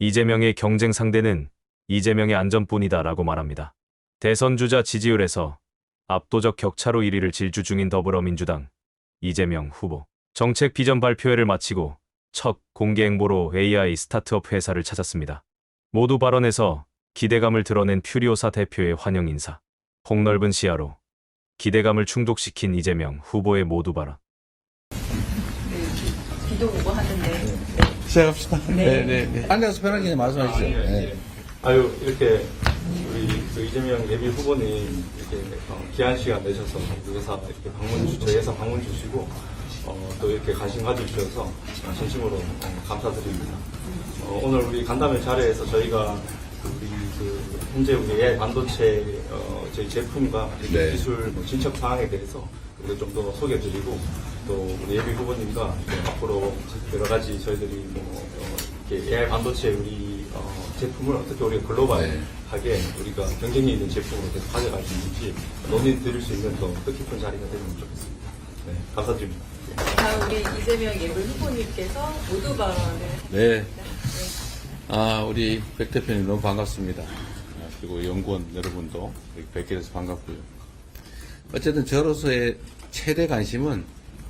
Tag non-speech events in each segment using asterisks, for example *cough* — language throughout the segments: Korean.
이재명의 경쟁 상대는 이재명의 안전뿐이다 라고 말합니다. 대선 주자 지지율에서 압도적 격차로 1위를 질주 중인 더불어민주당 이재명 후보. 정책 비전 발표회를 마치고 첫 공개 행보로 AI 스타트업 회사를 찾았습니다. 모두 발언에서 기대감을 드러낸 퓨리오사 대표의 환영 인사. 폭넓은 시야로 기대감을 충족시킨 이재명 후보의 모두 발언. 네, 비도 오고 하는데 시작합시다. 네. 네, 네. 앉아서 편하게 말씀해 주세요. 아, 예, 네. 예. 아유 이렇게 우리 그 이재명 예비 후보님 이렇게 어, 귀한 시간 내셔서 우리 회사 이렇게 방문 주, 저희 회사 방문 주시고 어, 또 이렇게 관심 가져주셔서 어, 진심으로 어, 감사드립니다. 어, 오늘 우리 간담회 자리에서 저희가 그 우리 그 현재 우리 AI 반도체 어, 저희 제품과 네. 기술 뭐 진척 사항에 대해서 우리 좀더 소개드리고 또 우리 예비 후보님과 또 앞으로 여러 가지 저희들이 뭐 어, 이렇게 AI 반도체 우리 어, 제품을 어떻게 우리가 글로벌하게 우리가 경쟁력 있는 제품으로 계속 가져갈 수 있는지 논의 드릴 수 있는 더 뜻깊은 자리가 되면 좋겠습니다. 네, 감사드립니다. 다음 우리 이재명 예비 후보님께서 모두 발언을 네. 아, 우리 백 대표님 너무 반갑습니다. 아, 그리고 연구원 여러분도 뵙게 돼서 반갑고요. 어쨌든 저로서의 최대 관심은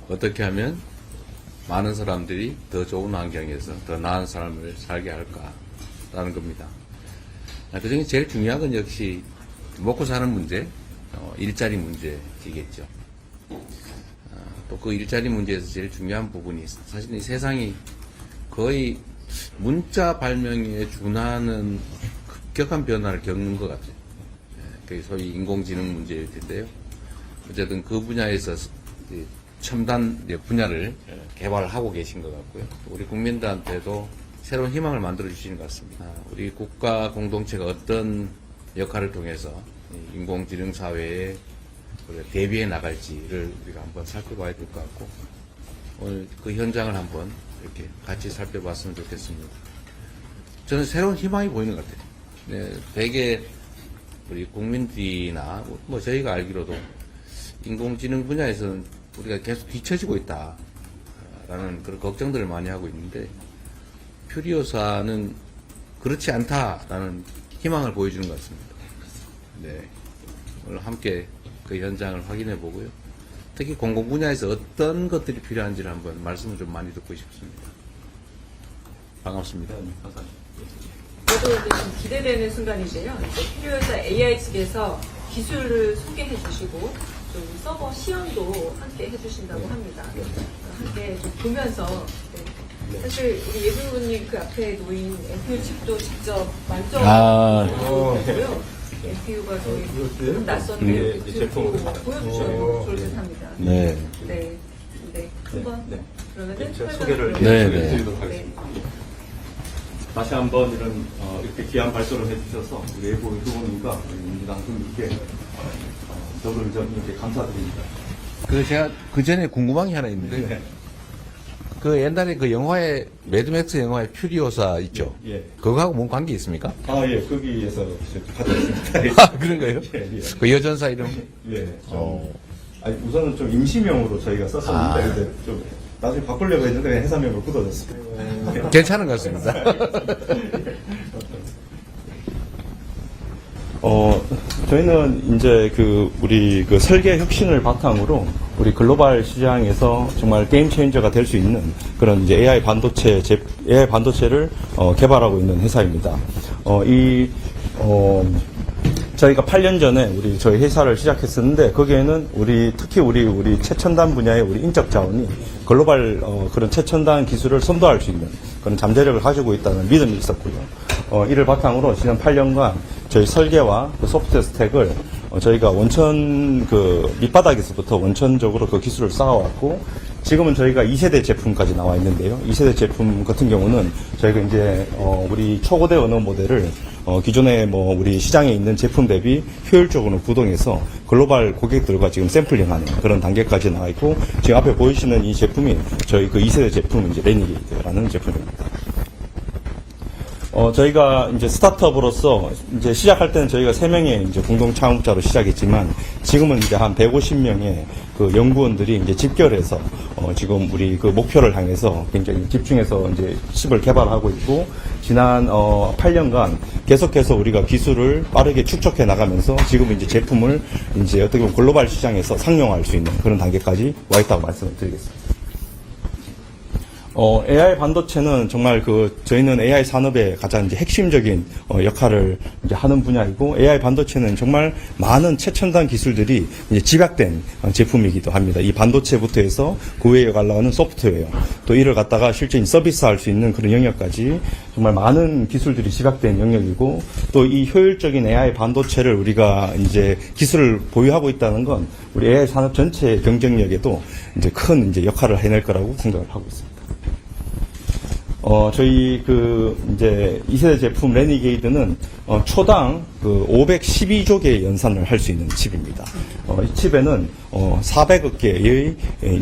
어떻게 하면 많은 사람들이 더 좋은 환경에서 더 나은 삶을 살게 할까라는 겁니다. 아, 그 중에 제일 중요한 건 역시 먹고 사는 문제, 어, 일자리 문제이겠죠. 또 그 일자리 문제에서 제일 중요한 부분이 사실 이 세상이 거의 문자 발명에 준하는 급격한 변화를 겪는 것 같아요. 예, 그게 소위 인공지능 문제일 텐데요. 어쨌든 그 분야에서 이 첨단 분야를 개발하고 계신 것 같고요. 우리 국민들한테도 새로운 희망을 만들어 주시는 것 같습니다. 아, 우리 국가 공동체가 어떤 역할을 통해서 이 인공지능 사회에 대비해 나갈지를 우리가 한번 살펴봐야 될 것 같고 오늘 그 현장을 한번 이렇게 같이 살펴봤으면 좋겠습니다. 저는 새로운 희망이 보이는 것 같아요. 네, 되게 우리 국민들이나 뭐 저희가 알기로도 인공지능 분야에서는 우리가 계속 뒤처지고 있다라는 그런 걱정들을 많이 하고 있는데 퓨리오사는 그렇지 않다라는 희망을 보여주는 것 같습니다. 네. 오늘 함께 그 현장을 확인해 보고요. 특히 공공 분야에서 어떤 것들이 필요한지를 한번 말씀을 좀 많이 듣고 싶습니다. 반갑습니다. 네, 감사합니다. 저도 이제 좀 기대되는 순간인데요. 이제 필요해서 AI 측에서 기술을 소개해 주시고 좀 서버 시연도 함께 해주신다고 합니다. 어, 함께 좀 보면서 네. 사실 우리 예비후보님 그 앞에 놓인 NPU 칩도 직접 만져 아. 보고요. NPU가 저희 좀 낯선데 네, 네, 들고 제품으로 보여주셔도 좋을 듯합니다. 네. 네, 네, 한번 네. 그러면은 제가 소개를 좀 네, 네, 네. 드리도록 네. 하겠습니다. 다시 한번 이런 어, 이렇게 귀한 발표를 해주셔서 우리 예보 후보님과 우리 민주당 분들께 어, 더불어민주당 이렇게 감사드립니다. 그 제가 그 전에 궁금한 게 하나 있는데요. 네. 그 옛날에 그 영화에 매드맥스 영화에 퓨리오사 있죠. 예. 그거하고 뭔 관계 있습니까? 아, 예, 거기에서 가져왔습니다. 아 그런가요? 예, 예. 그 여전사 이름? 예, 좀, 어. 아니, 우선은 좀 임시명으로 저희가 썼었는데, 아. 근데 좀 나중에 바꾸려고 했는데 그냥 회사명으로 굳어졌습니다. 괜찮은 것 같습니다. *laughs* 어, 저희는 이제 그 우리 그 설계 혁신을 바탕으로 우리 글로벌 시장에서 정말 게임 체인저가 될 수 있는 그런 이제 AI 반도체 제, AI 반도체를 어, 개발하고 있는 회사입니다. 어, 이 어, 저희가 8년 전에 우리 저희 회사를 시작했었는데 거기에는 우리 특히 우리 우리 최첨단 분야의 우리 인적 자원이 글로벌 어, 그런 최첨단 기술을 선도할 수 있는 그런 잠재력을 가지고 있다는 믿음이 있었고요. 어, 이를 바탕으로 지난 8년간 저희 설계와 그 소프트웨어 스택을 어, 저희가 원천 그 밑바닥에서부터 원천적으로 그 기술을 쌓아왔고 지금은 저희가 2세대 제품까지 나와 있는데요. 2세대 제품 같은 경우는 저희가 이제 어, 우리 초고대 언어 모델을 어, 기존에 뭐 우리 시장에 있는 제품 대비 효율적으로 구동해서 글로벌 고객들과 지금 샘플링하는 그런 단계까지 나와 있고 지금 앞에 보이시는 이 제품이 저희 그 2세대 제품 이제 레니게이트라는 제품입니다. 어, 저희가 이제 스타트업으로서 이제 시작할 때는 저희가 세명의 이제 공동 창업자로 시작했지만 지금은 이제 한 150명의 그 연구원들이 이제 집결해서 어, 지금 우리 그 목표를 향해서 굉장히 집중해서 이제 칩을 개발하고 있고 지난 어, 8년간 계속해서 우리가 기술을 빠르게 축적해 나가면서 지금 이제 제품을 이제 어떻게 보면 글로벌 시장에서 상용화할 수 있는 그런 단계까지 와 있다고 말씀을 드리겠습니다. 어, AI 반도체는 정말 그 저희는 AI 산업의 가장 이제 핵심적인 어, 역할을 이제 하는 분야이고 AI 반도체는 정말 많은 최첨단 기술들이 이제 집약된 어, 제품이기도 합니다. 이 반도체부터 해서 그 외에 관련하는 소프트웨어 또 이를 갖다가 실제 서비스할 수 있는 그런 영역까지 정말 많은 기술들이 집약된 영역이고 또 이 효율적인 AI 반도체를 우리가 이제 기술을 보유하고 있다는 건 우리 AI 산업 전체의 경쟁력에도 이제 큰 이제 역할을 해낼 거라고 생각을 하고 있습니다. 어, 저희 그 이제 2세대 제품 레니게이드는 어, 초당 그 512조 개의 연산을 할 수 있는 칩입니다. 어, 이 칩에는 어, 400억 개의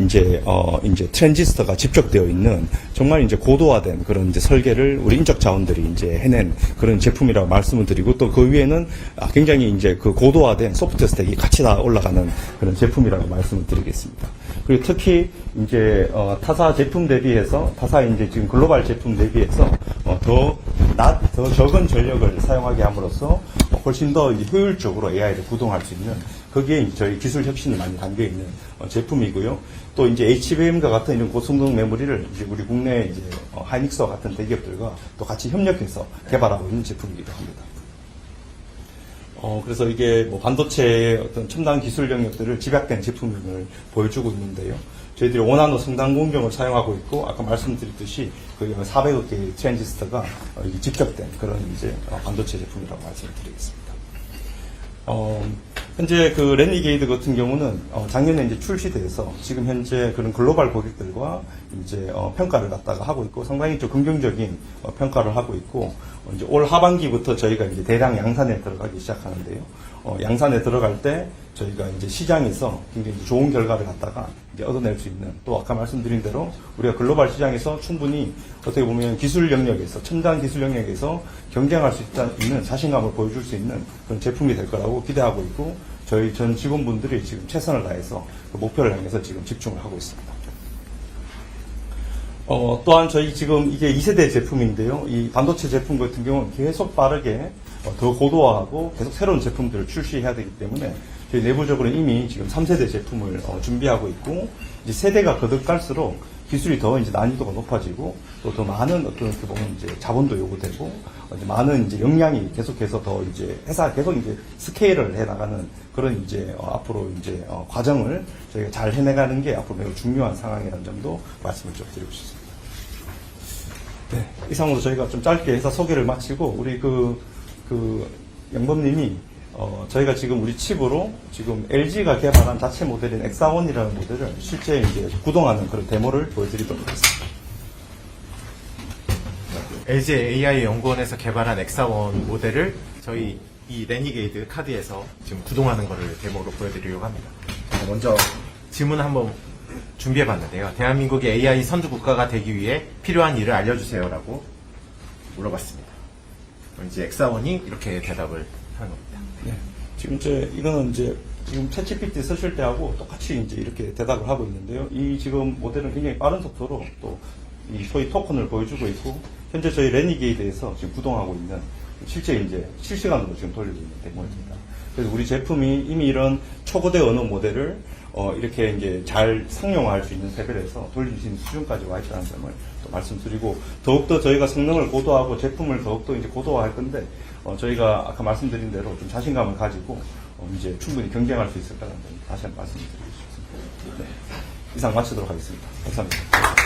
이제 어, 이제 트랜지스터가 집적되어 있는 정말 이제 고도화된 그런 이제 설계를 우리 인적 자원들이 이제 해낸 그런 제품이라고 말씀을 드리고 또 그 위에는 아, 굉장히 이제 그 고도화된 소프트 스택이 같이 다 올라가는 그런 제품이라고 말씀을 드리겠습니다. 그리고 특히 이제 어, 타사 제품 대비해서 타사 이제 지금 글로벌 제품 대비해서 어, 더 낮, 더 적은 전력을 사용하게 함으로써 훨씬 더 효율적으로 AI를 구동할 수 있는 거기에 저희 기술 혁신이 많이 담겨 있는 어, 제품이고요. 또 이제 HBM과 같은 이런 고성능 메모리를 이제 우리 국내 이제 어, 하이닉스와 같은 대기업들과 또 같이 협력해서 개발하고 있는 제품이기도 합니다. 어, 그래서 이게 뭐 반도체의 어떤 첨단 기술 영역들을 집약된 제품을 보여주고 있는데요. 저희들이 원하는 성당 공정을 사용하고 있고, 아까 말씀드렸듯이 그 400억 개의 트랜지스터가 집적된 그런 이제 어, 반도체 제품이라고 말씀을 드리겠습니다. 어, 현재 그 레니게이드 같은 경우는 어, 작년에 이제 출시돼서 지금 현재 그런 글로벌 고객들과 이제 어, 평가를 갖다가 하고 있고 상당히 좀 긍정적인 어, 평가를 하고 있고 어, 이제 올 하반기부터 저희가 이제 대량 양산에 들어가기 시작하는데요. 어, 양산에 들어갈 때 저희가 이제 시장에서 굉장히 좋은 결과를 갖다가 이제 얻어낼 수 있는 또 아까 말씀드린 대로 우리가 글로벌 시장에서 충분히 어떻게 보면 기술 영역에서 첨단 기술 영역에서 경쟁할 수 있다, 있는 자신감을 보여줄 수 있는 그런 제품이 될 거라고 기대하고 있고 저희 전 직원분들이 지금 최선을 다해서 그 목표를 향해서 지금 집중을 하고 있습니다. 어, 또한 저희 지금 이게 2세대 제품인데요. 이 반도체 제품 같은 경우는 계속 빠르게 어, 더 고도화하고 계속 새로운 제품들을 출시해야 되기 때문에 저희 내부적으로 이미 지금 3세대 제품을 어, 준비하고 있고 이제 세대가 거듭갈수록 기술이 더 이제 난이도가 높아지고 또 더 많은 어떤 어떻게 보면 이제 자본도 요구되고 어, 이제 많은 이제 역량이 계속해서 더 이제 회사 계속 이제 스케일을 해 나가는 그런 이제 어, 앞으로 이제 어, 과정을 저희가 잘 해내가는 게 앞으로 매우 중요한 상황이라는 점도 말씀을 좀 드리고 싶습니다. 네, 이상으로 저희가 좀 짧게 해서 소개를 마치고 우리 그, 그 영범님이 어, 저희가 지금 우리 칩으로 지금 LG가 개발한 자체 모델인 엑사원이라는 모델을 실제 이제 구동하는 그런 데모를 보여드리도록 하겠습니다. LG AI 연구원에서 개발한 엑사원 모델을 저희 이 레니게이드 카드에서 지금 구동하는 것을 데모로 보여드리려고 합니다. 먼저 질문 한번 준비해 봤는데요. 대한민국이 AI 선두 국가가 되기 위해 필요한 일을 알려주세요라고 물어봤습니다. 이제 엑사원이 이렇게 대답을 하는 겁니다. 네. 지금 이제 이거는 이제 지금 챗GPT 쓰실 때하고 똑같이 이제 이렇게 대답을 하고 있는데요. 이 지금 모델은 굉장히 빠른 속도로 또 이 소위 토큰을 보여주고 있고 현재 저희 레니게이드에서 지금 구동하고 있는 실제 이제 실시간으로 지금 돌리고 있는 데모입니다. 그래서 우리 제품이 이미 이런 초고대 언어 모델을 어, 이렇게 이제 잘 상용화할 수 있는 레벨에서 있는 수준까지 와 있다는 점을 또 말씀드리고 더욱더 저희가 성능을 고도하고 제품을 더욱더 이제 고도화할 건데 어, 저희가 아까 말씀드린 대로 좀 자신감을 가지고 어, 이제 충분히 경쟁할 수 있을 거라는 점 다시 한번 말씀드리고 싶습니다. 네. 이상 마치도록 하겠습니다. 감사합니다.